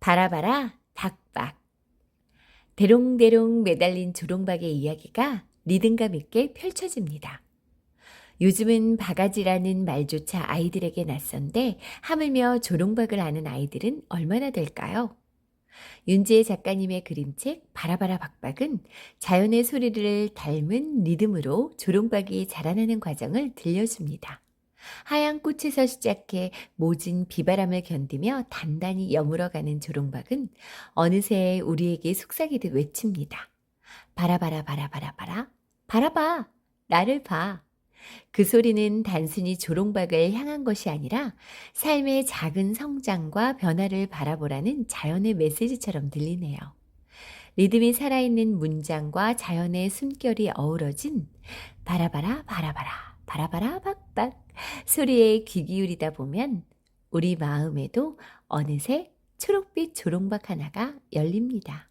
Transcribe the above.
바라바라 박박. 대롱대롱 매달린 조롱박의 이야기가 리듬감 있게 펼쳐집니다. 요즘은 바가지라는 말조차 아이들에게 낯선데 하물며 조롱박을 아는 아이들은 얼마나 될까요? 윤지혜 작가님의 그림책 바라바라 박박은 자연의 소리를 닮은 리듬으로 조롱박이 자라나는 과정을 들려줍니다. 하얀 꽃에서 시작해 모진 비바람을 견디며 단단히 여물어가는 조롱박은 어느새 우리에게 속삭이듯 외칩니다. 바라바라 바라바라 바라 바라봐 나를 봐. 그 소리는 단순히 조롱박을 향한 것이 아니라 삶의 작은 성장과 변화를 바라보라는 자연의 메시지처럼 들리네요. 리듬이 살아있는 문장과 자연의 숨결이 어우러진 바라바라 바라바라 바라바라 박박 소리에 귀 기울이다 보면 우리 마음에도 어느새 초록빛 조롱박 하나가 열립니다.